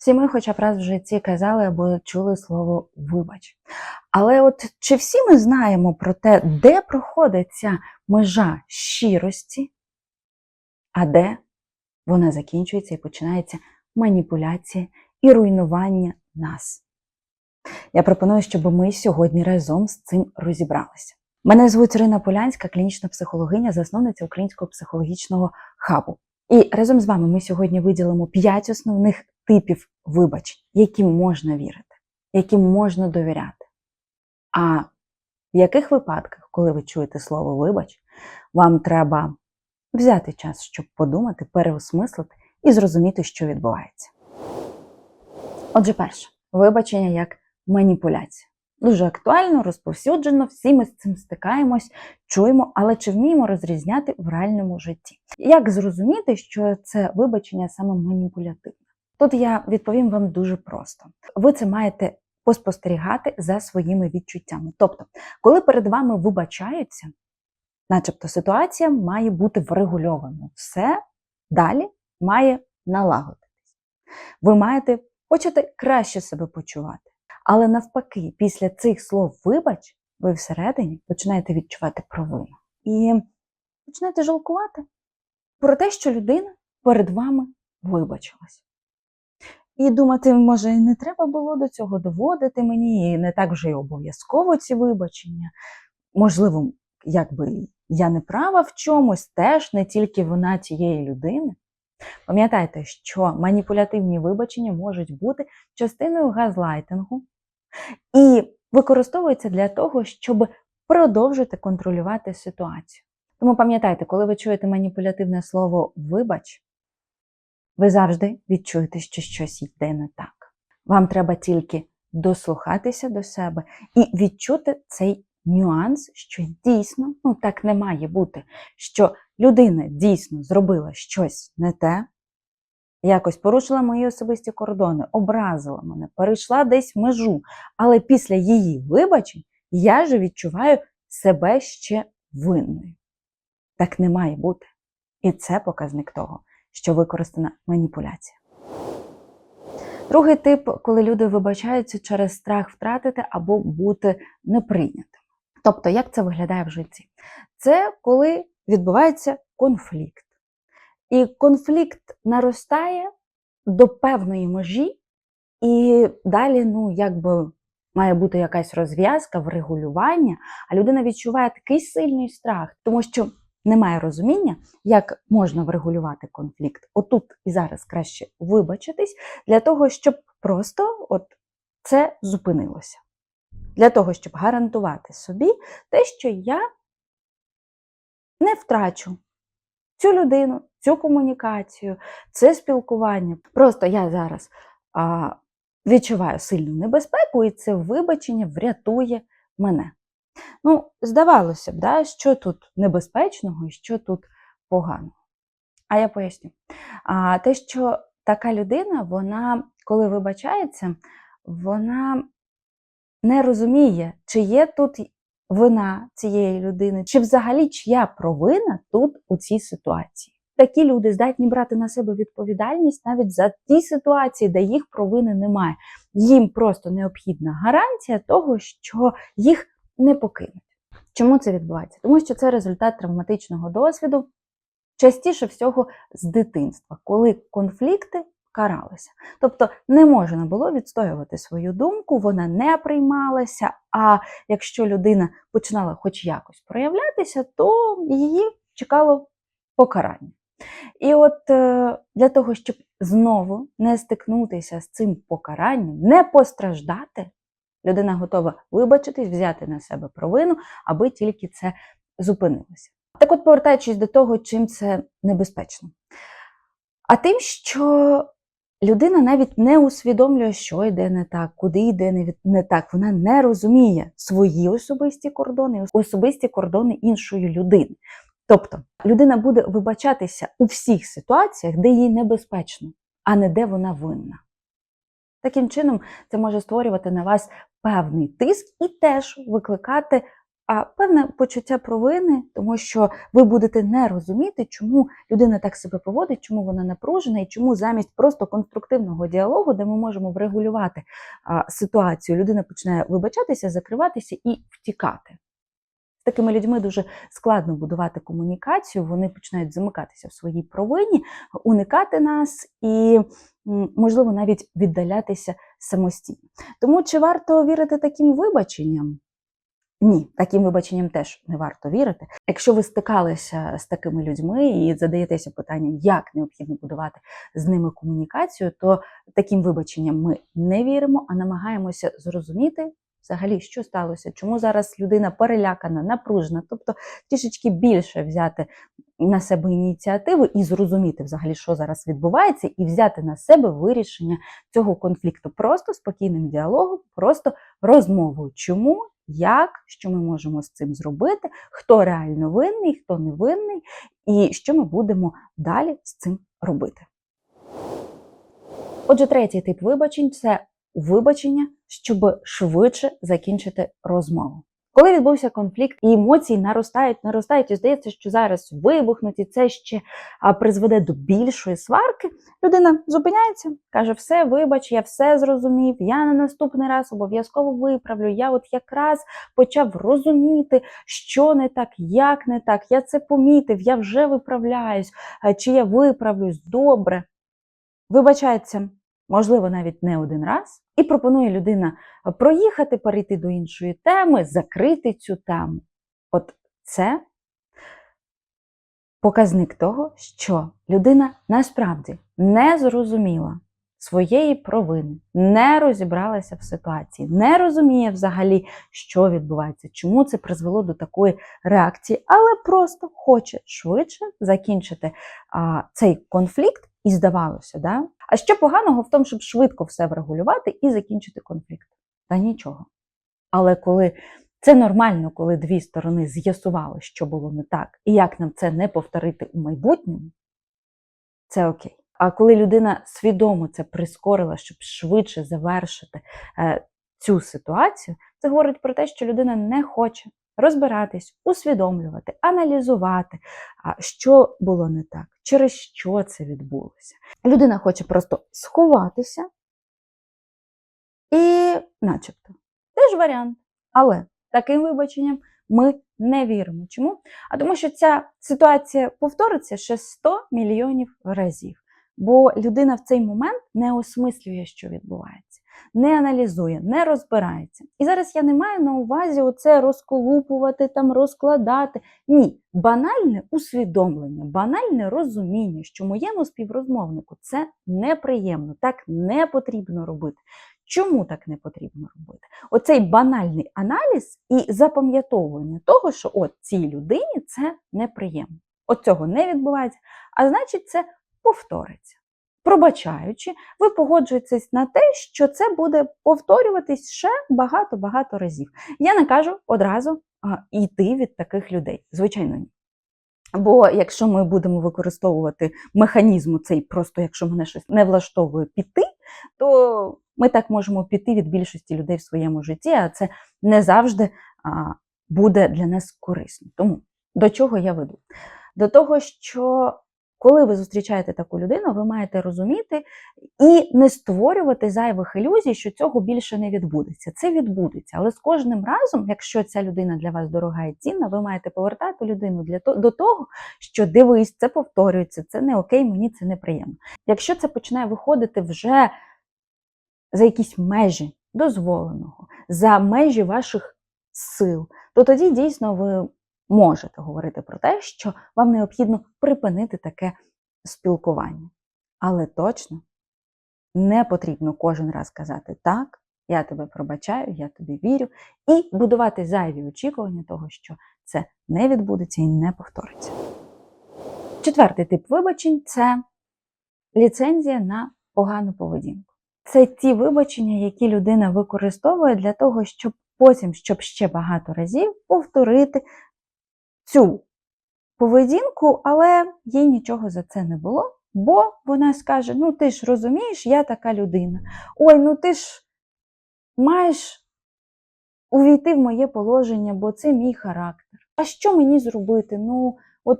Всі ми хоча б раз в житті казали або чули слово вибач. Але от чи всі ми знаємо про те, де проходить ця межа щирості, а де вона закінчується і починається маніпуляція і руйнування нас? Я пропоную, щоб ми сьогодні разом з цим розібралися. Мене звуть Ірина Полянська, клінічна психологиня, засновниця Українського психологічного хабу. І разом з вами ми сьогодні виділимо 5 основних типів вибачень, яким можна вірити, яким можна довіряти. А в яких випадках, коли ви чуєте слово вибач, вам треба взяти час, щоб подумати, переосмислити і зрозуміти, що відбувається. Отже, перше, вибачення як маніпуляція. Дуже актуально, розповсюджено, всі ми з цим стикаємось, чуємо, але чи вміємо розрізняти в реальному житті? Як зрозуміти, що це вибачення саме маніпулятивне? Тут я відповім вам дуже просто. Ви це маєте поспостерігати за своїми відчуттями. Тобто, коли перед вами вибачаються, начебто ситуація має бути врегульована. Все далі має налагодитись. Ви маєте почати краще себе почувати. Але навпаки, після цих слов вибач, ви всередині починаєте відчувати провину. І починаєте жалкувати про те, що людина перед вами вибачилась. І думати, може, не треба було до цього доводити мені, і не так вже й обов'язково ці вибачення. Можливо, якби я не права в чомусь, теж не тільки вина тієї людини. Пам'ятайте, що маніпулятивні вибачення можуть бути частиною газлайтингу і використовуються для того, щоб продовжити контролювати ситуацію. Тому пам'ятайте, коли ви чуєте маніпулятивне слово вибач, ви завжди відчуєте, що щось йде не так. Вам треба тільки дослухатися до себе і відчути цей нюанс, що дійсно ну так не має бути, що людина дійсно зробила щось не те, якось порушила мої особисті кордони, образила мене, перейшла десь межу, але після її вибачень я же відчуваю себе ще винною. Так не має бути. І це показник того, що використана маніпуляція. Другий тип, коли люди вибачаються через страх втратити або бути неприйнятим. Тобто, як це виглядає в житті? Це коли відбувається конфлікт. І конфлікт наростає до певної межі, і далі, ну, якби має бути якась розв'язка, врегулювання, а людина відчуває такий сильний страх, тому що немає розуміння, як можна врегулювати конфлікт. Отут і зараз краще вибачитись для того, щоб просто от це зупинилося. Для того, щоб гарантувати собі те, що я не втрачу цю людину, цю комунікацію, це спілкування. Просто я зараз а, відчуваю сильну небезпеку, і це вибачення врятує мене. Ну, здавалося б, да, що тут небезпечного і що тут поганого. А я поясню. А, Те, що така людина, вона, коли вибачається, вона не розуміє, чи є тут вина цієї людини, чи взагалі чия провина тут у цій ситуації. Такі люди здатні брати на себе відповідальність навіть за ті ситуації, де їх провини немає. Їм просто необхідна гарантія того, що їх не покинуть. Чому це відбувається? Тому що це результат травматичного досвіду, частіше всього з дитинства, коли конфлікти каралися. Тобто не можна було відстоювати свою думку, вона не приймалася. А якщо людина починала хоч якось проявлятися, то її чекало покарання. І от е, для того, щоб знову не стикнутися з цим покаранням, не постраждати, людина готова вибачитись, взяти на себе провину, аби тільки це зупинилося. Так от, повертаючись до того, чим це небезпечно. А тим, що людина навіть не усвідомлює, що йде не так, куди йде не так. Вона не розуміє свої особисті кордони, особисті кордони іншої людини. Тобто людина буде вибачатися у всіх ситуаціях, де їй небезпечно, а не де вона винна. Таким чином, це може створювати на вас певний тиск і теж викликати а певне почуття провини, тому що ви будете не розуміти, чому людина так себе поводить, чому вона напружена, і чому замість просто конструктивного діалогу, де ми можемо врегулювати а, ситуацію, людина починає вибачатися, закриватися і втікати. З такими людьми дуже складно будувати комунікацію, вони починають замикатися в своїй провині, уникати нас і, можливо, навіть віддалятися самостійно. Тому чи варто вірити таким вибаченням? Ні, таким вибаченням теж не варто вірити. Якщо ви стикалися з такими людьми і задаєтеся питанням, як необхідно будувати з ними комунікацію, то таким вибаченням ми не віримо, а намагаємося зрозуміти взагалі, що сталося, чому зараз людина перелякана, напружена, тобто трішечки більше взяти на себе ініціативу і зрозуміти взагалі, що зараз відбувається, і взяти на себе вирішення цього конфлікту просто спокійним діалогом, просто розмовою. Чому? Як, що ми можемо з цим зробити, хто реально винний, хто не винний, і що ми будемо далі з цим робити. Отже, третій тип вибачень це вибачення, щоб швидше закінчити розмову. Коли відбувся конфлікт, і емоції наростають, наростають, і здається, що зараз вибухнуть, і це ще призведе до більшої сварки. Людина зупиняється, каже: все, вибач, я все зрозумів. Я на наступний раз обов'язково виправлю. Я от якраз почав розуміти, що не так, як не так. Я це помітив, я вже виправляюсь, чи я виправлюсь добре. Вибачається, можливо, навіть не один раз, і пропонує людина проїхати, перейти до іншої теми, закрити цю тему. От це показник того, що людина насправді не зрозуміла своєї провини, не розібралася в ситуації, не розуміє взагалі, що відбувається, чому це призвело до такої реакції, але просто хоче швидше закінчити а, цей конфлікт. І здавалося, да? А що поганого в тому, щоб швидко все врегулювати і закінчити конфлікт? Та нічого. Але коли це нормально, коли дві сторони з'ясували, що було не так, і як нам це не повторити у майбутньому, це окей. А коли людина свідомо це прискорила, щоб швидше завершити е, цю ситуацію, це говорить про те, що людина не хоче розбиратись, усвідомлювати, аналізувати, що було не так, через що це відбулося. Людина хоче просто сховатися і, начебто, теж варіант. Але таким вибаченням ми не віримо. Чому? А тому що ця ситуація повториться ще 100 мільйонів разів. Бо людина в цей момент не осмислює, що відбувається, не аналізує, не розбирається. І зараз я не маю на увазі оце розколупувати, там, розкладати. Ні, банальне усвідомлення, банальне розуміння, що моєму співрозмовнику це неприємно, так не потрібно робити. Чому так не потрібно робити? Оцей банальний аналіз і запам'ятовування того, що от цій людині це неприємно. От цього не відбувається, а значить, це повториться. Пробачаючи, ви погоджуєтесь на те, що це буде повторюватись ще багато-багато разів. Я не кажу одразу йти від таких людей. Звичайно, ні. Бо якщо ми будемо використовувати механізм цей, просто якщо мене щось не влаштовує піти, то ми так можемо піти від більшості людей в своєму житті, а це не завжди буде для нас корисно. Тому до чого я веду? До того, що коли ви зустрічаєте таку людину, ви маєте розуміти і не створювати зайвих ілюзій, що цього більше не відбудеться. Це відбудеться, але з кожним разом, якщо ця людина для вас дорога і цінна, ви маєте повертати людину для до того, що дивись, це повторюється, це не окей, мені це неприємно. Якщо це починає виходити вже за якісь межі дозволеного, за межі ваших сил, то тоді дійсно ви можете говорити про те, що вам необхідно припинити таке спілкування. Але точно не потрібно кожен раз казати так, я тебе пробачаю, я тобі вірю, і будувати зайві очікування того, що це не відбудеться і не повториться. Четвертий тип вибачень це ліцензія на погану поведінку. Це ті вибачення, які людина використовує для того, щоб потім, щоб ще багато разів повторити цю поведінку, але їй нічого за це не було, бо вона скаже: ну ти ж розумієш, я така людина. Ой, ну ти ж маєш увійти в моє положення, бо це мій характер. А що мені зробити? Ну, от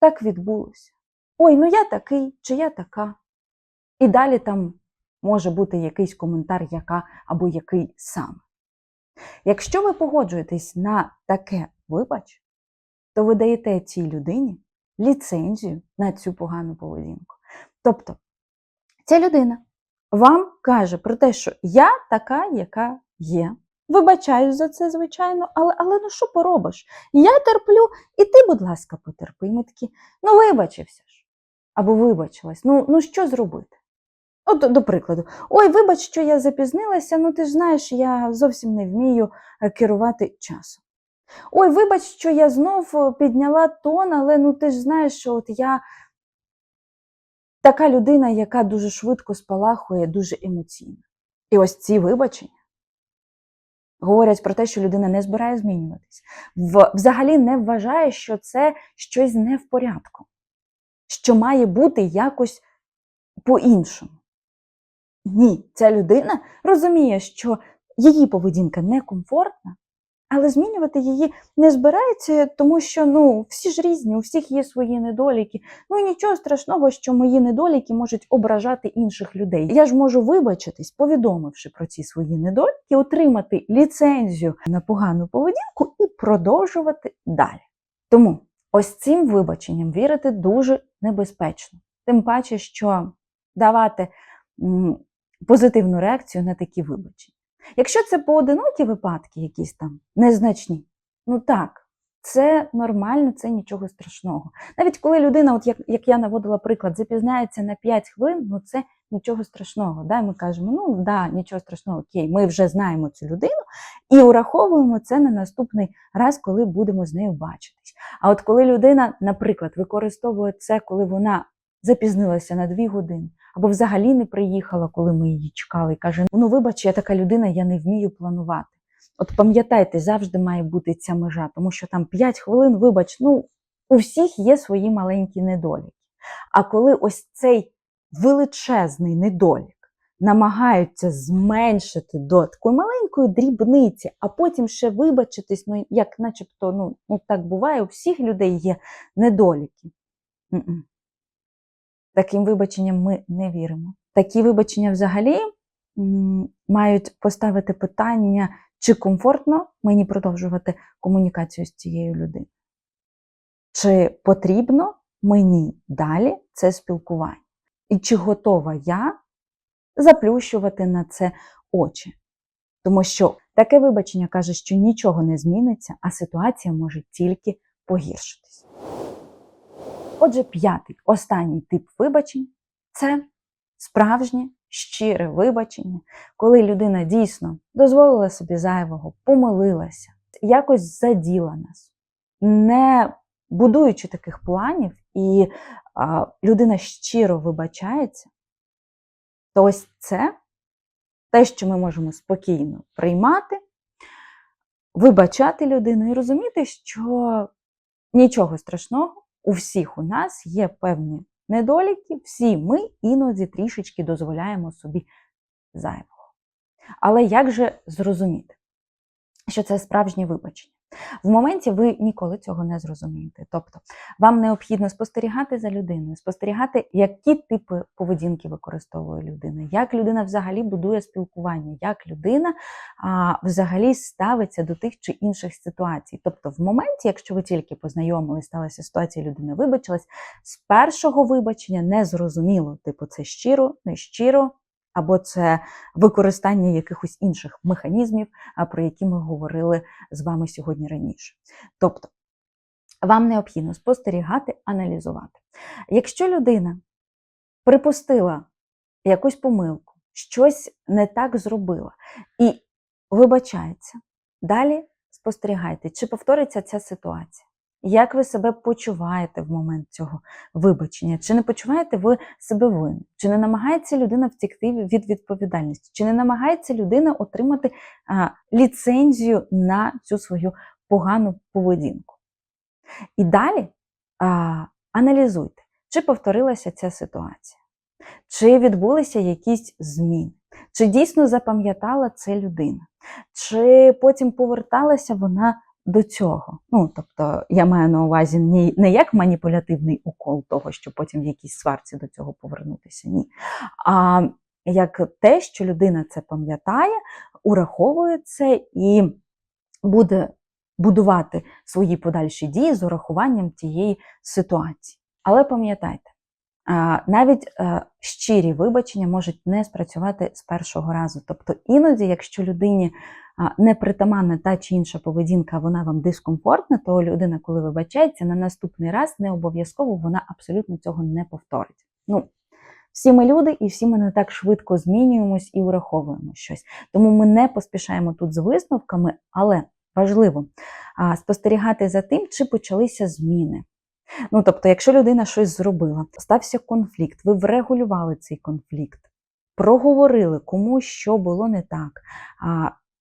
так відбулося. Ой, ну я такий, чи я така. І далі там може бути якийсь коментар, яка або який саме. Якщо ви погоджуєтесь на таке вибач, то ви даєте цій людині ліцензію на цю погану поведінку. Тобто, ця людина вам каже про те, що я така, яка є. Вибачаюсь за це, звичайно, але, але ну що поробиш? Я терплю, і ти, будь ласка, потерпи. Ми такі, ну вибачився ж. Або вибачилась. Ну, ну що зробити? От, до- до прикладу, ой, вибач, що я запізнилася, ну ти ж знаєш, я зовсім не вмію е, керувати часом. Ой, вибач, що я знов е, підняла тон, але ну ти ж знаєш, що от я така людина, яка дуже швидко спалахує, дуже емоційна. І ось ці вибачення говорять про те, що людина не збирає змінюватись, взагалі не вважає, що це щось не в порядку, що має бути якось по-іншому. Ні, ця людина розуміє, що її поведінка некомфортна, але змінювати її не збирається, тому що ну, всі ж різні, у всіх є свої недоліки. Ну і нічого страшного, що мої недоліки можуть ображати інших людей. Я ж можу вибачитись, повідомивши про ці свої недоліки, отримати ліцензію на погану поведінку і продовжувати далі. Тому ось цим вибаченням вірити дуже небезпечно. Тим паче, що давати позитивну реакцію на такі вибачення. Якщо це поодинокі випадки, якісь там незначні, ну так, це нормально, це нічого страшного. Навіть коли людина, от як, як я наводила приклад, запізнається на 5 хвилин, ну це нічого страшного. Да? І Ми кажемо, ну да, нічого страшного, окей, ми вже знаємо цю людину і ураховуємо це на наступний раз, коли будемо з нею бачитись. А от коли людина, наприклад, використовує це, коли вона запізнилася на 2 години, або взагалі не приїхала, коли ми її чекали, і каже: Ну, вибач, я така людина, я не вмію планувати. От пам'ятайте, завжди має бути ця межа, тому що там 5 хвилин, вибач, ну у всіх є свої маленькі недоліки. А коли ось цей величезний недолік намагаються зменшити до такої маленької дрібниці, а потім ще вибачитись, ну як начебто, ну, ну так буває, у всіх людей є недоліки. М-м. Таким вибаченням ми не віримо. Такі вибачення взагалі мають поставити питання, чи комфортно мені продовжувати комунікацію з цією людиною, чи потрібно мені далі це спілкування, і чи готова я заплющувати на це очі. Тому що таке вибачення каже, що нічого не зміниться, а ситуація може тільки погіршитись. Отже, п'ятий, останній тип вибачень це справжнє щире вибачення, коли людина дійсно дозволила собі зайвого, помилилася, якось заділа нас, не будуючи таких планів, і а, людина щиро вибачається, то ось це те, що ми можемо спокійно приймати, вибачати людину і розуміти, що нічого страшного, у всіх у нас є певні недоліки, всі ми іноді трішечки дозволяємо собі зайвого. Але як же зрозуміти, що це справжнє вибачення? В моменті ви ніколи цього не зрозумієте. Тобто, вам необхідно спостерігати за людиною, спостерігати, які типи поведінки використовує людина, як людина взагалі будує спілкування, як людина а, взагалі ставиться до тих чи інших ситуацій. Тобто, в моменті, якщо ви тільки познайомились, сталася ситуація, людина вибачилась, з першого вибачення не зрозуміло, типу, це щиро, не щиро. Або це використання якихось інших механізмів, про які ми говорили з вами сьогодні раніше. Тобто, вам необхідно спостерігати, аналізувати. Якщо людина припустила якусь помилку, щось не так зробила і вибачається, далі спостерігайте, чи повториться ця ситуація. Як ви себе почуваєте в момент цього вибачення? Чи не почуваєте ви себе винним? Чи не намагається людина втекти від відповідальності? Чи не намагається людина отримати а, ліцензію на цю свою погану поведінку? І далі а, аналізуйте, чи повторилася ця ситуація, чи відбулися якісь зміни, чи дійсно запам'ятала це людина, Чи потім поверталася вона до цього? Ну, тобто, я маю на увазі не, як маніпулятивний укол того, що потім в якійсь сварці до цього повернутися, ні. А як те, що людина це пам'ятає, ураховує це і буде будувати свої подальші дії з урахуванням тієї ситуації. Але пам'ятайте, навіть е, щирі вибачення можуть не спрацювати з першого разу. Тобто, іноді, якщо людині непритаманна та чи інша поведінка, вона вам дискомфортна, то людина, коли вибачається, на наступний раз не обов'язково вона абсолютно цього не повторить. Ну, всі ми люди, і всі ми не так швидко змінюємось і враховуємо щось. Тому ми не поспішаємо тут з висновками, але важливо спостерігати за тим, чи почалися зміни. Ну, тобто, якщо людина щось зробила, стався конфлікт, ви врегулювали цей конфлікт, проговорили, кому що було не так,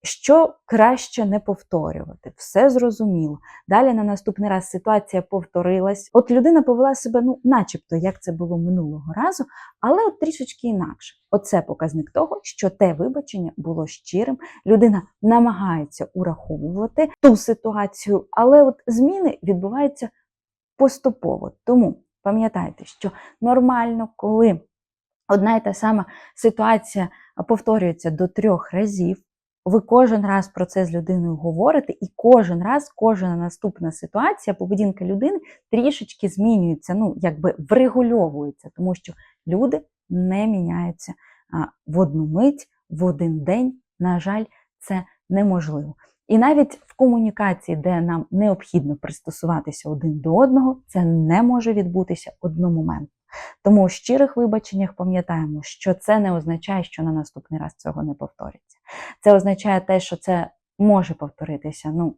що краще не повторювати, все зрозуміло. Далі на наступний раз ситуація повторилась. От людина повела себе, ну, начебто, як це було минулого разу, але от трішечки інакше. Оце показник того, що те вибачення було щирим. Людина намагається ураховувати ту ситуацію, але от зміни відбуваються поступово. Тому пам'ятайте, що нормально, коли одна і та сама ситуація повторюється до трьох разів. Ви кожен раз про це з людиною говорите, і кожен раз, кожна наступна ситуація, поведінка людини трішечки змінюється, ну, якби врегульовується, тому що люди не міняються в одну мить, в один день. На жаль, це неможливо. І навіть в комунікації, де нам необхідно пристосуватися один до одного, це не може відбутися одномоментно. Тому в щирих вибаченнях пам'ятаємо, що це не означає, що на наступний раз цього не повториться. Це означає те, що це може повторитися ну,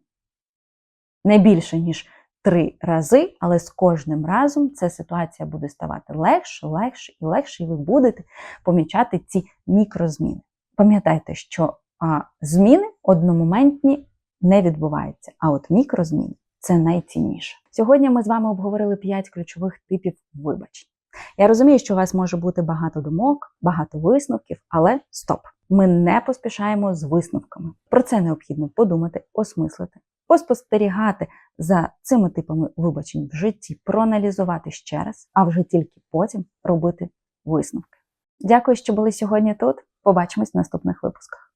не більше, ніж три рази, але з кожним разом ця ситуація буде ставати легше, легше і легше, і ви будете помічати ці мікрозміни. Пам'ятайте, що а, зміни одномоментні не відбуваються, а от мікрозміни це найцінніше. Сьогодні ми з вами обговорили 5 ключових типів вибачень. Я розумію, що у вас може бути багато думок, багато висновків, але стоп! Ми не поспішаємо з висновками. Про це необхідно подумати, осмислити, поспостерігати за цими типами вибачень в житті, проаналізувати ще раз, а вже тільки потім робити висновки. Дякую, що були сьогодні тут. Побачимось в наступних випусках.